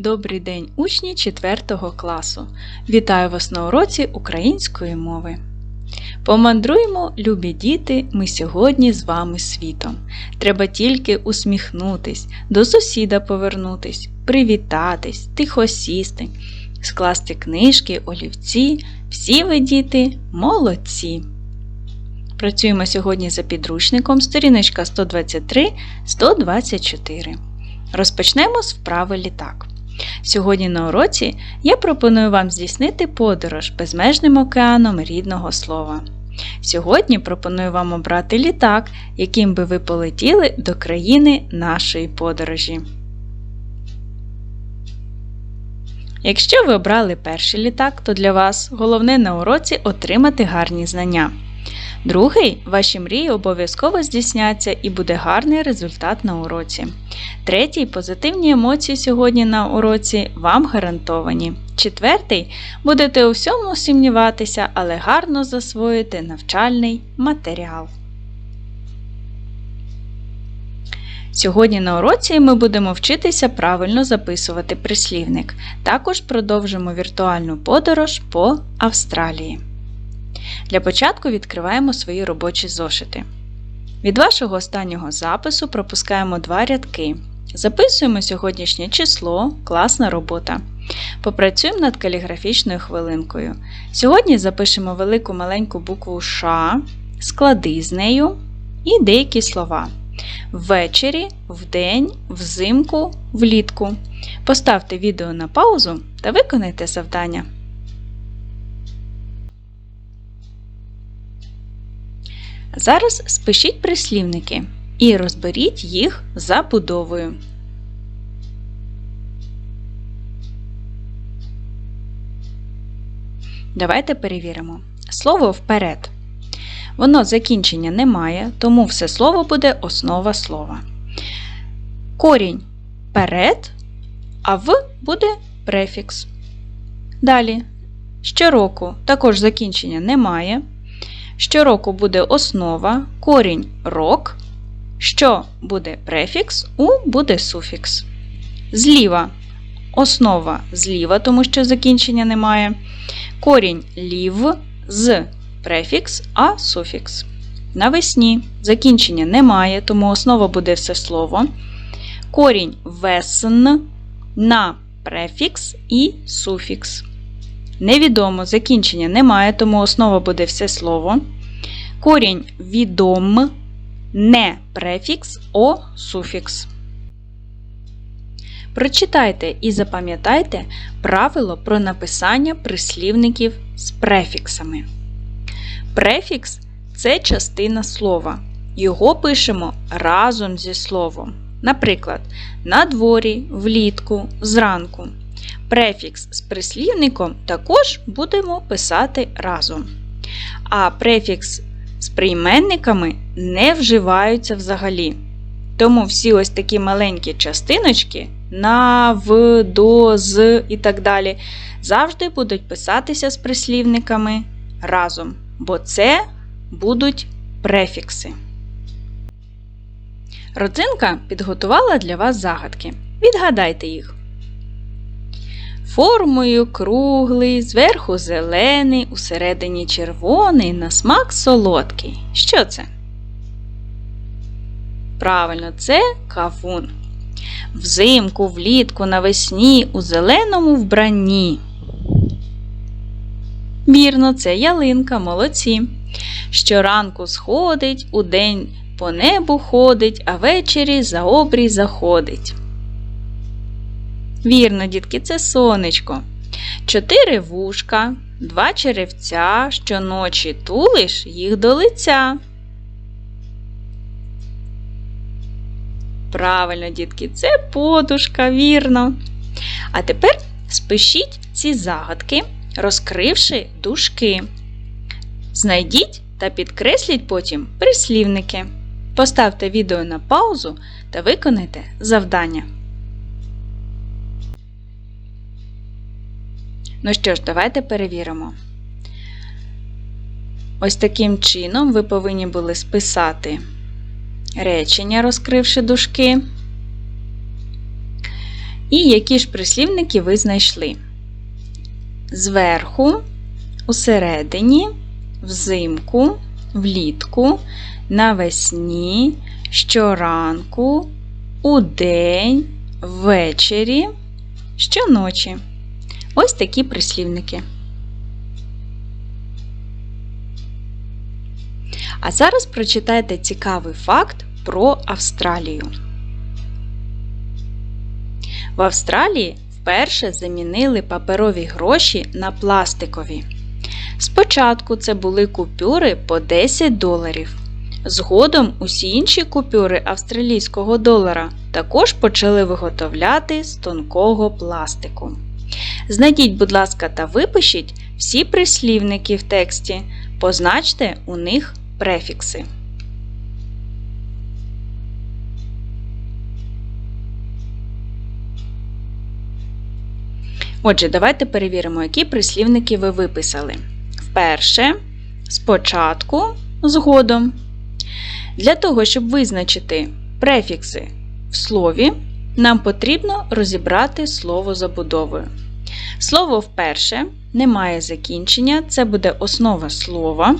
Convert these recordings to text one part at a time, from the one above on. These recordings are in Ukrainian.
Добрий день, учні 4 класу. Вітаю вас на уроці української мови. Помандруємо, любі діти, ми сьогодні з вами світом. Треба тільки усміхнутись, до сусіда повернутись, привітатись, тихо сісти, скласти книжки, олівці. Всі ви, діти, молодці! Працюємо сьогодні за підручником сторіночка 123-124. Розпочнемо з вправи літак. Сьогодні на уроці я пропоную вам здійснити подорож безмежним океаном рідного слова. Сьогодні пропоную вам обрати літак, яким би ви полетіли до країни нашої подорожі. Якщо ви обрали перший літак, то для вас головне на уроці отримати гарні знання. Другий, ваші мрії обов'язково здійсняться і буде гарний результат на уроці. Третій позитивні емоції сьогодні на уроці вам гарантовані. Четвертий будете у всьому сумніватися, але гарно засвоїте навчальний матеріал. Сьогодні на уроці ми будемо вчитися правильно записувати прислівник. Також продовжимо віртуальну подорож по Австралії. Для початку відкриваємо свої робочі зошити. Від вашого останнього запису пропускаємо два рядки. Записуємо сьогоднішнє число, класна робота. Попрацюємо над каліграфічною хвилинкою. Сьогодні запишемо велику маленьку букву Ш, склади з нею і деякі слова. Ввечері, вдень, взимку, влітку. Поставте відео на паузу та виконайте завдання. Зараз спишіть прислівники і розберіть їх за будовою. Давайте перевіримо. Слово вперед. Воно закінчення не має, тому все слово буде основа слова. Корінь перед, а в буде префікс. Далі. Щороку також закінчення немає. Щороку буде основа, корінь рок. Що буде префікс, у буде суфікс. Зліва основа зліва, тому що закінчення немає. Корінь лів з префікс, а суфікс. Навесні закінчення немає, тому основа буде все слово. Корінь весн на префікс і суфікс. Невідомо закінчення немає, тому основа буде все слово. Корінь відом не префікс, о суфікс. Прочитайте і запам'ятайте правило про написання прислівників з префіксами. Префікс це частина слова. Його пишемо разом зі словом. Наприклад, на дворі, влітку, зранку. Префікс з прислівником також будемо писати разом. А префікс з прийменниками не вживаються взагалі. Тому всі ось такі маленькі частиночки на, в, до, з і так далі завжди будуть писатися з прислівниками разом, бо це будуть префікси. Родзинка підготувала для вас загадки. Відгадайте їх. Формою круглий, зверху зелений, усередині червоний, на смак солодкий. Що це? Правильно, це кавун. Взимку, влітку, навесні, у зеленому вбранні. Вірно, це ялинка, молодці. Щоранку сходить, удень по небу ходить, а ввечері за обрій заходить. Вірно, дітки, це сонечко. Чотири вушка, два черевця, щоночі тулиш їх до лиця. Правильно, дітки, це подушка, вірно. А тепер спишіть ці загадки, розкривши дужки. Знайдіть та підкресліть потім прислівники. Поставте відео на паузу та виконайте завдання. Ну що ж, давайте перевіримо. Ось таким чином ви повинні були списати речення, розкривши дужки. І які ж прислівники ви знайшли? Зверху, усередині, взимку, влітку, навесні, щоранку, удень, ввечері, щоночі. Ось такі прислівники. А зараз прочитайте цікавий факт про Австралію. В Австралії вперше замінили паперові гроші на пластикові. Спочатку це були купюри по 10 доларів. Згодом усі інші купюри австралійського долара також почали виготовляти з тонкого пластику. Знайдіть, будь ласка, та випишіть всі прислівники в тексті, позначте у них префікси. Отже, давайте перевіримо, які прислівники ви виписали. Вперше, спочатку, згодом. Для того, щоб визначити префікси в слові, нам потрібно розібрати слово забудовою. Слово вперше не має закінчення, це буде основа слова.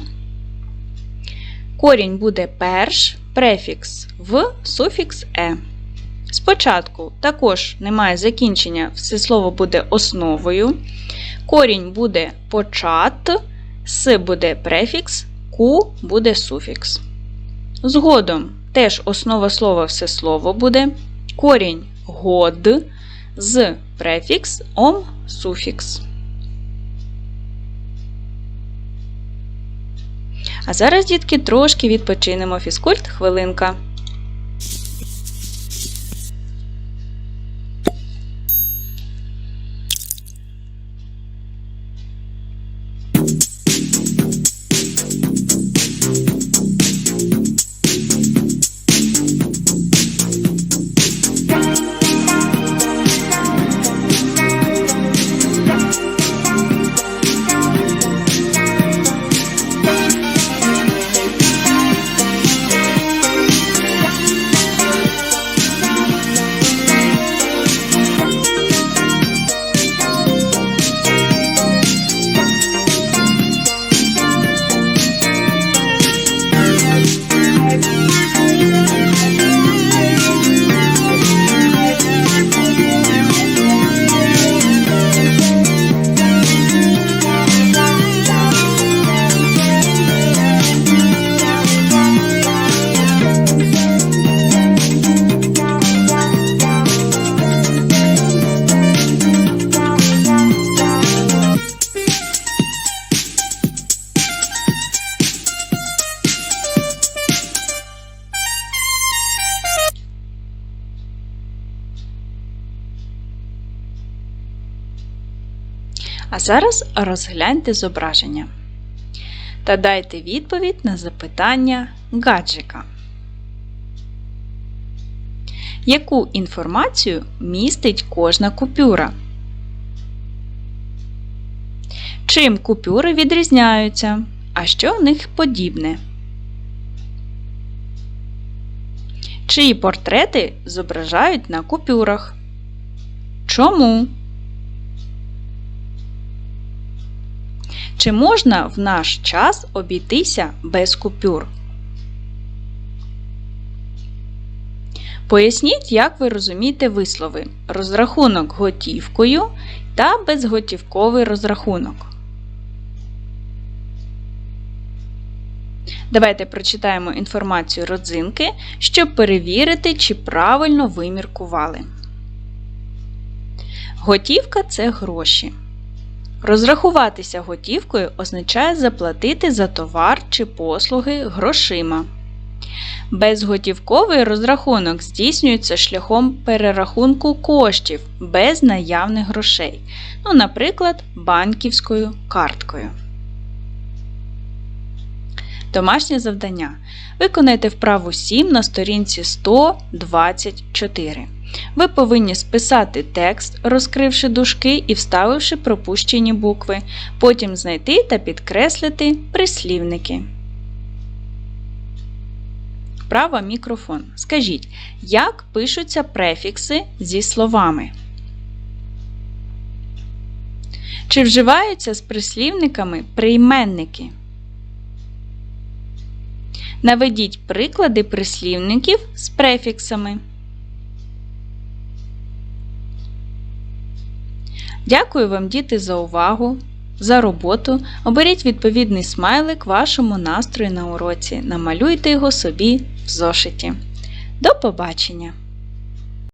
Корінь буде перш, префікс в, суфікс е. Спочатку також немає закінчення, все слово буде основою. Корінь буде почат, с буде префікс, ку буде суфікс. Згодом теж основа слова все слово буде. Корінь год, з префікс, ом суфікс. А зараз, дітки, трошки відпочинемо фізкульт хвилинка. А зараз розгляньте зображення та дайте відповідь на запитання гаджика. Яку інформацію містить кожна купюра? Чим купюри відрізняються? А що в них подібне? Чиї портрети зображають на купюрах? Чому? Чи можна в наш час обійтися без купюр? Поясніть, як ви розумієте вислови розрахунок готівкою та безготівковий розрахунок. Давайте прочитаємо інформацію родзинки, щоб перевірити, чи правильно ви міркували. Готівка це гроші. Розрахуватися готівкою означає заплатити за товар чи послуги грошима. Безготівковий розрахунок здійснюється шляхом перерахунку коштів без наявних грошей, ну, наприклад, банківською карткою. Домашнє завдання. Виконайте вправу 7 на сторінці 124. Ви повинні списати текст, розкривши дужки і вставивши пропущені букви. Потім знайти та підкреслити прислівники. Вправа мікрофон. Скажіть, як пишуться префікси зі словами? Чи вживаються з прислівниками прийменники? Наведіть приклади прислівників з префіксами. Дякую вам, діти, за увагу, за роботу. Оберіть відповідний смайлик вашому настрою на уроці. Намалюйте його собі в зошиті. До побачення!